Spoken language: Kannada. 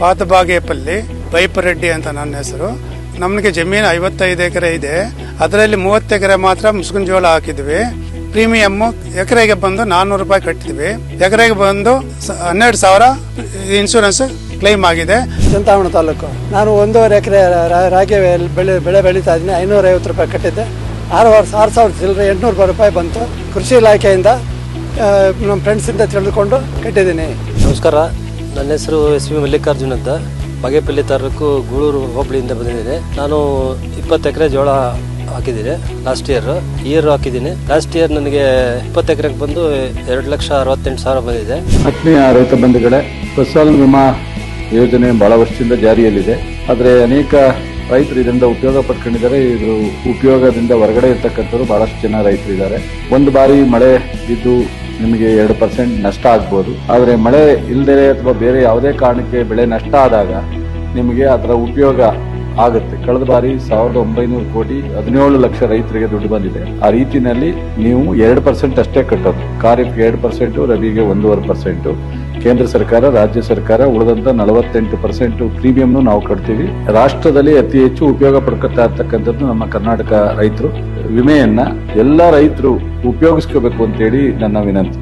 ಪಾತಬಾಗೇಪಲ್ಲಿ ಬೈಪರೆಡ್ಡಿ ಅಂತ ನನ್ನ ಹೆಸರು. ನಮಗೆ ಜಮೀನು ಐವತ್ತೈದು ಎಕರೆ ಇದೆ. ಅದರಲ್ಲಿ ಮೂವತ್ತು ಎಕರೆ ಮಾತ್ರ ಮುಸ್ಕಿನ ಜೋಳ ಹಾಕಿದ್ವಿ. ಪ್ರೀಮಿಯಮ್ಮು ಎಕರೆಗೆ ಬಂದು ನಾನ್ನೂರು ರೂಪಾಯಿ ಕಟ್ಟಿದ್ವಿ. ಎಕರೆಗೆ ಬಂದು ಹನ್ನೆರಡು ಸಾವಿರ ಇನ್ಶೂರೆನ್ಸ್ ಕ್ಲೈಮ್ ಆಗಿದೆ. ಚಿಂತಾಮಣ ತಾಲೂಕು. ನಾನು ಒಂದೂವರೆ ಎಕರೆ ರಾಗಿ ಬೆಳೆ ಬೆಳೆ ಬೆಳೀತಾ ಇದ್ದೀನಿ. ಐನೂರ ಐವತ್ತು ರೂಪಾಯಿ ಕಟ್ಟಿದ್ದೆ. ಆರು ವರ್ಷ ಆರು ಸಾವಿರದ ಚಿಲ್ಲರೆ ಎಂಟುನೂರು ರೂಪಾಯಿ ಬಂತು. ಕೃಷಿ ಇಲಾಖೆಯಿಂದ ನಮ್ಮ ಫ್ರೆಂಡ್ಸಿಂದ ತಿಳಿದುಕೊಂಡು ಕಟ್ಟಿದ್ದೀನಿ. ನಮಸ್ಕಾರ. ನನ್ನ ಹೆಸರು ಎಸ್ ವಿ ಮಲ್ಲಿಕಾರ್ಜುನ್ ಅಂತ. ಬಾಗೇಪಲ್ಲಿ ತಾಲೂಕು ಗೂಳೂರು ಹೋಬಳಿಯಿಂದ ಬಂದಿದ್ದೇನೆ. ನಾನು ಇಪ್ಪತ್ತು ಎಕರೆ ಜೋಳ ಹಾಕಿದ್ದೀನಿ ಲಾಸ್ಟ್ ಇಯರ್ ಇಯರ್ ಹಾಕಿದ್ದೀನಿ. ಲಾಸ್ಟ್ ಇಯರ್ ನನಗೆ ಇಪ್ಪತ್ತು ಎಕರೆಗೆ ಬಂದು ಎರಡು ಲಕ್ಷ ಅರವತ್ತೆಂಟು ಸಾವಿರ ಬಂದಿದೆ. ಆತ್ಮೀಯ ರೈತ ಬಂಧುಗಳೇ, ಫಸಲ್ ವಿಮಾ ಯೋಜನೆ ಬಹಳ ವರ್ಷದಿಂದ ಜಾರಿಯಲ್ಲಿದೆ. ಆದರೆ ಅನೇಕ ರೈತರು ಇದರಿಂದ ಉಪಯೋಗ ಪಡ್ಕೊಂಡಿದ್ದಾರೆ. ಇದ್ರ ಉಪಯೋಗದಿಂದ ಹೊರಗಡೆ ಇರ್ತಕ್ಕಂಥವ್ರು ಬಹಳಷ್ಟು ಜನ ರೈತರಿದ್ದಾರೆ. ಒಂದು ಬಾರಿ ಮಳೆ ಬಿದ್ದು ನಿಮಗೆ ಎರಡು ಪರ್ಸೆಂಟ್ ನಷ್ಟ ಆಗ್ಬೋದು. ಆದರೆ ಮಳೆ ಇಲ್ಲದೆ ಅಥವಾ ಬೇರೆ ಯಾವುದೇ ಕಾರಣಕ್ಕೆ ಬೆಳೆ ನಷ್ಟ ಆದಾಗ ನಿಮಗೆ ಅದರ ಉಪಯೋಗ ಆಗುತ್ತೆ. ಕಳೆದ ಬಾರಿ ಸಾವಿರದ ಒಂಬೈನೂರು ಕೋಟಿ ಹದಿನೇಳು ಲಕ್ಷ ರೈತರಿಗೆ ದುಡ್ಡು ಬಂದಿದೆ. ಆ ರೀತಿಯಲ್ಲಿ ನೀವು ಎರಡು ಪರ್ಸೆಂಟ್ ಅಷ್ಟೇ ಕಟ್ಟೋದು. ಖಾರಿಫ್ಗೆ ಎರಡು ಪರ್ಸೆಂಟು ರವಿಗೆ ಒಂದೂವರೆ ಪರ್ಸೆಂಟ್ ಕೇಂದ್ರ ಸರ್ಕಾರ, ರಾಜ್ಯ ಸರ್ಕಾರ ಉಳಿದಂತ ನಲವತ್ತೆಂಟು ಪರ್ಸೆಂಟ್ ಪ್ರೀಮಿಯಂ ನಾವು ಕಟ್ತೀವಿ. ರಾಷ್ಟ್ರದಲ್ಲಿ ಅತಿ ಹೆಚ್ಚು ಉಪಯೋಗ ಪಡ್ಕೊತಾ ಇರ್ತಕ್ಕಂಥದ್ದು ನಮ್ಮ ಕರ್ನಾಟಕ ರೈತರು. ವಿಮೆಯನ್ನ ಎಲ್ಲ ರೈತರು ಉಪಯೋಗಿಸ್ಕೋಬೇಕು ಅಂತೇಳಿ ನನ್ನ ವಿನಂತಿ.